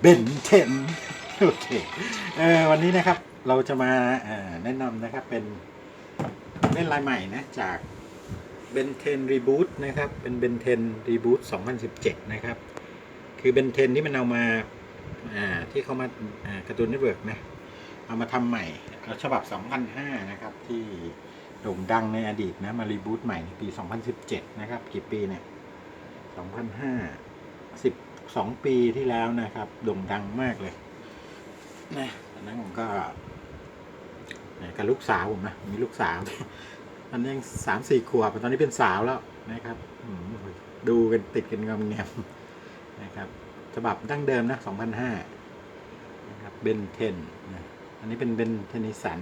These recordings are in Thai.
เบนเทนโอเคเออวันนี้นะครับเราจะมาแนะนำนะครับเป็นเล่นลายใหม่นะจากเบนเทนรีบูตนะครับเป็นเบนเทนรีบูต2017 นะครับ คือเบนเทนที่มันเอามาที่เขามาการ์ตูนเน็ตเวิร์กนะเอามาทำใหม่เอาฉบับ 2005 นะครับ ที่โด่งดังในอดีตนะมารีบูตใหม่ในปี 2017 นะครับ กี่ปีเนี่ย 2005 10 12ปีที่แล้วนะครับโด่งดังมากเลยนะตอนนั้นผมก็นะกับลูกสาวผมนะมีลูกสาวตอนนี้ยังสามสี่ขวบตอนนี้เป็นสาวแล้วนะครับอืมดูกันติดกันงอมแงมนะครับฉบับดั้งเดิมนะ2005นะครับเบนเทนนะอันนี้เป็นเบนเทนิสัน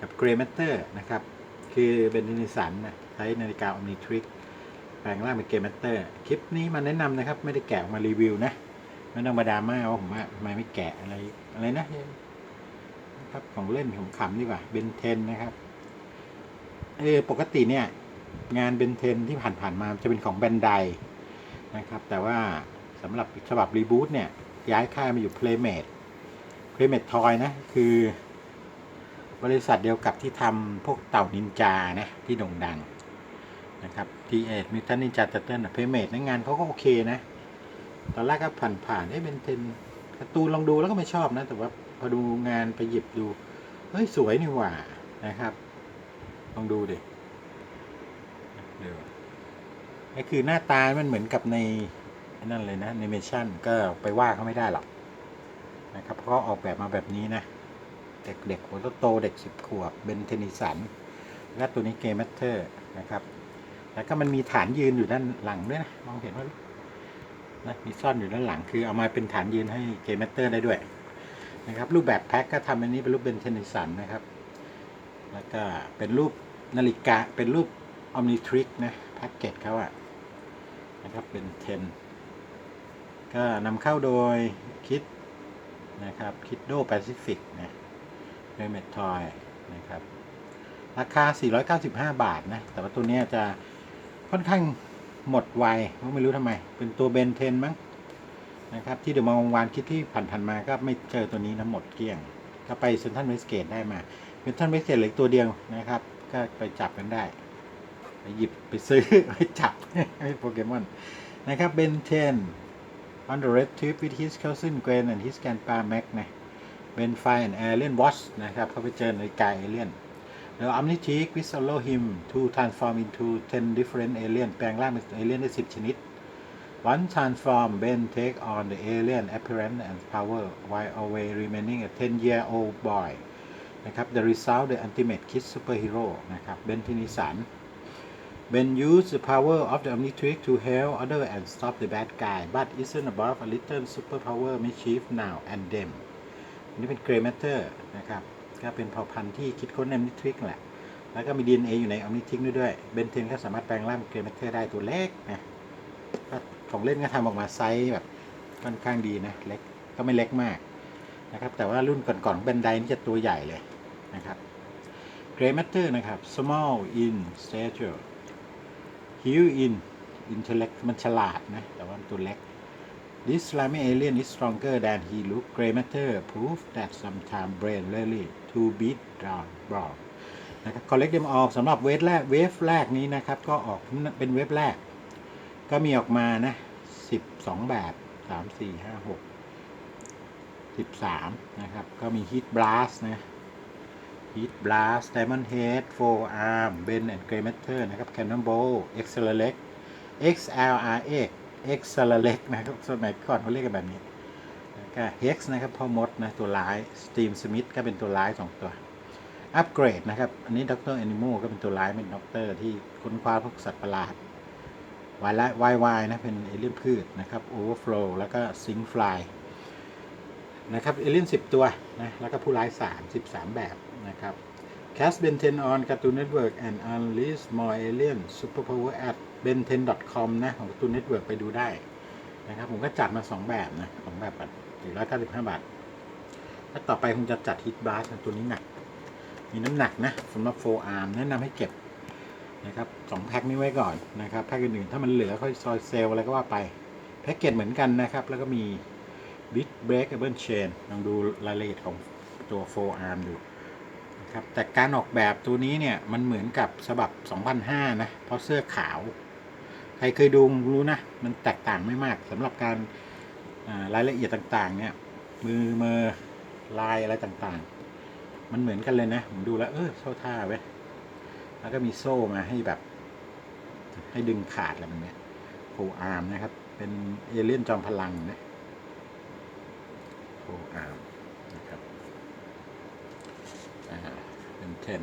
กับเกรเมเตอร์นะครับ คือเบนเทนิสันนะใช้นาฬิกาอ m มนิทริก แปลงร่างเป็นเกมแมตเตอร์ คลิปนี้มาแนะนำนะครับ ไม่ได้แกะออกมารีวิวนะไม่ต้องมาดราม่าว่าผมว่าทำไมไม่แกะอะไรอะไรนะนะครับของเล่นของขำดีกว่าเบนเทนนะครับเออปกติเนี่ย งานเบนเทนที่ผ่านๆมาจะเป็นของแบนไดนะครับ แต่ว่าสำหรับฉบับรีบูตเนี่ย ย้ายค่ายมาอยู่ Playmate Playmate Toy นะ คือบริษัทเดียวกับที่ทำพวกเต่านินจานะ ที่โด่งดัง นะครับทีเอ็ดมิทันนินจาเตอร์เพเมดในงานเขาก็โอเคนะ ตอนแรกก็ผ่านผ่านๆเอ้เป็นเทนการ์ตูนลองดูแล้วก็ไม่ชอบนะ แต่ว่าพอดูงานไปหยิบดู เฮ้ย สวยนี่หว่านะครับ ลองดูดิเดี๋ยวนี่คือหน้าตา มันเหมือนกับในนั่นเลยนะในเมชั่นก็ไปว่าเขาไม่ได้หรอกนะครับเพราะเขาออกแบบมาแบบนี้นะ เด็กเด็กหัวโตเด็กสิบขวบเบนเทนิสันและตัวนี้เกมแมเตอร์นะครับ แล้วก็มันมีฐานยืนอยู่ด้านหลังด้วยนะมองเห็นว่านะมีซ่อนอยู่ด้านหลังคือเอามาเป็นฐานยืนให้เกมแมเตอร์ได้ด้วยนะครับ รูปแบบแพ็คก็ทำอันนี้เป็นรูปเบนเทนิสันนะครับ แล้วก็เป็นรูปนาฬิกาเป็นรูปอ m มนิทริกนะแพ็กเกจเขาอะนะครับเป็นเทนก็นำเข้าโดยคิดนะครับคิดโดแปซิฟิกนะเรเมททอยนะครับ ราคา 495 บาทนะ แต่ว่าตัวนี้จะ ค่อนข้างหมดไวไม่รู้ทำไม เป็นตัวเบนเทนมั้งนะครับ ที่เดี๋ยวมองวานคิดที่ผ่านๆมาก็ไม่เจอตัวนี้นะหมดเกลี้ยง ก็ไปเซนทันเวสเกตได้มาเซนทันเวสเกตเหลือตัวเดียวนะครับ ก็ไปจับกันได้ ไปหยิบไปซื้อไปจับให้โปเกมอนนะครับเบนเทน on the red tube with his cousin Gwen and his grandpa Mac นะเบนไฟ and alien watch นะครับเขาไปเจอนาฬิกาเอเลี่ยน The Omnitic which allow him to transform into 10 different alien แปลงร่างเป็นเอเลี่ยนได้ 10 ชนิด One transform Ben take on the alien appearance and power while away remaining a 10 year old boy นะครับ The result the ultimate kid superhero นะครับ Ben ทินิสัน Ben use the power of the Omnitrick to help other and stop the bad guy but isn't above a little superpower mischief now and them อันนี่เป็น Grey Matter นะครับ ก็เป็นเผ่าพันธุ์ที่คิดค้นใน Omnitrick แหละ แล้วก็มี DNA อยู่ใน Omnitrick ด้วยเบนเทนก็สามารถแปลงร่างเป็น Grey Matter ได้ตัวเล็กนะของเล่นก็ทำออกมาไซส์แบบค่อนข้างดีนะเล็กก็ไม่เล็กมากนะครับ แต่ว่ารุ่นก่อนๆของเบนไดนี่จะตัวใหญ่เลยนะครับ Grey Matter นะครับ small in stature huge in intellect มันฉลาดนะ แต่ว่าตัวเล็ก This slimy alien is stronger than he look. Gray matter proof that sometimes brain really to beat down brown นะครับ collect them all สำหรับเวฟแรกเวฟแรกนี้นะครับ ก็ออกเป็นเวฟแรก ก็มีออกมานะ 12 แบบ 3 4 5 6 13 นะครับ ก็มี Heat Blast นะ Heat Blast Diamond Head Four Arm Ben and Grey Matter นะครับ Cannonball Accelerate XLRX X ซาเล็กนะครับสมัยก่อนเขาเรียกกันแบบนี้แล้วก็ Hex นะครับพ่อมดนะตัวร้าย Steam Smith ก็เป็นตัวร้ายสองตัวอัปเกรดนะครับ อันนี้ด็อกเตอร์แอนิมก็เป็นตัวร้ายเป็นด็อกเตอร์ที่ค้นคว้าพวกสัตว์ประหลาดวายละวายวายนะ เป็นเอเลี่ยนพืชนะครับ Overflow แล้วก็ Sing Fly นะครับเอเลี่ยน10ตัวนะ แล้วก็ผู้ร้าย3 13แบบนะครับ Cast Ben 10 on Cartoon Network and unleash more alien superpower at ben10.com นะของ Cartoon Network ไปดูได้นะครับ ผมก็จัดมา 2 แบบนะสองแบบแบบ495บาทแล้วต่อไปคงจะจัด Hit Blast นะตัวนี้หนัก มีน้ำหนักนะสำหรับ4 arm แนะนำให้เก็บนะครับสองแพ็คนี้ไว้ก่อนนะครับแพ็คอื่นๆถ้ามันเหลือค่อยซอยเซลล์อะไรก็ว่าไปแพ็กเกจเหมือนกันนะครับ แล้วก็มี Bit Breakable Chain ลองดูรายละเอียดของตัว4 arm ดูนะครับแต่การออกแบบตัวนี้เนี่ย มันเหมือนกับฉบับ 2005 นะ เพราะเสื้อขาว รเคยดูรู้นะ มันแตกต่างไม่มากสำหรับการรายละเอียดต่างๆ เนี่ย มือมือลายอะไรต่างๆ มันเหมือนกันเลยนะ ผมดูแล้ว เออเข้าท่าเว้ยแล้วก็มีโซ่มาให้แบบ ให้ดึงขาดอะไรแบบเนี้ยโฟอาร์มนะครับ เป็นเอเลี่ยนจอมพลังนะโฟอาร์มนะครับอ่าเป็นเทน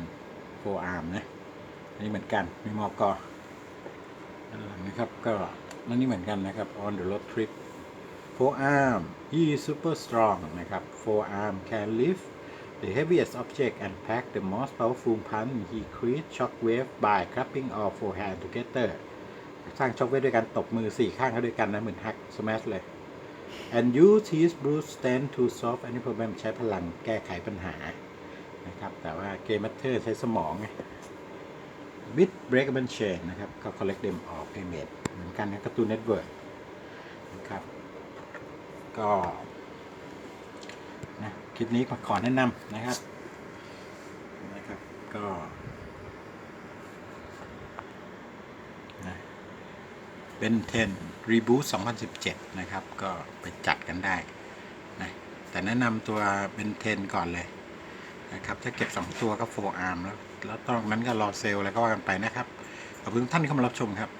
โฟอาร์มนะ อันนี้เหมือนกัน มีมอกอ นะครับก็นั่นนี่เหมือนกันนะครับ on the road trip forearm he is super strong นะครับ forearm can lift the heaviest object and pack the most powerful punch he creates shockwave by clapping all four hands together สร้างช็อคเวฟด้วยการตบมือสี่ข้างเข้าด้วยกันนะเหมือนฮักสมัชเลย and use his brute strength to solve any problem ใช้พลังแก้ไขปัญหานะครับ แต่ว่าเกมมัตเตอร์ใช้สมองไง bit breakable chain นะครับก็ collect them all payment เหมือนกันนะการ์ตูนเน็ตเวิร์กนะครับก็นะคลิปนี้ขอแนะนำนะครับนะครับก็นะเป็น10 Reboot 2017 นะครับ ก็ไปจัดกันได้นะแต่แนะนำตัวเป็น10ก่อนเลยนะครับ ถ้าเก็บ 2 ตัวก็4 arm แล้ว แล้วตอนนั้นก็รอเซลล์แล้วก็ว่ากันไปนะครับขอบคุณทุกท่านที่เข้ามารับชมครับ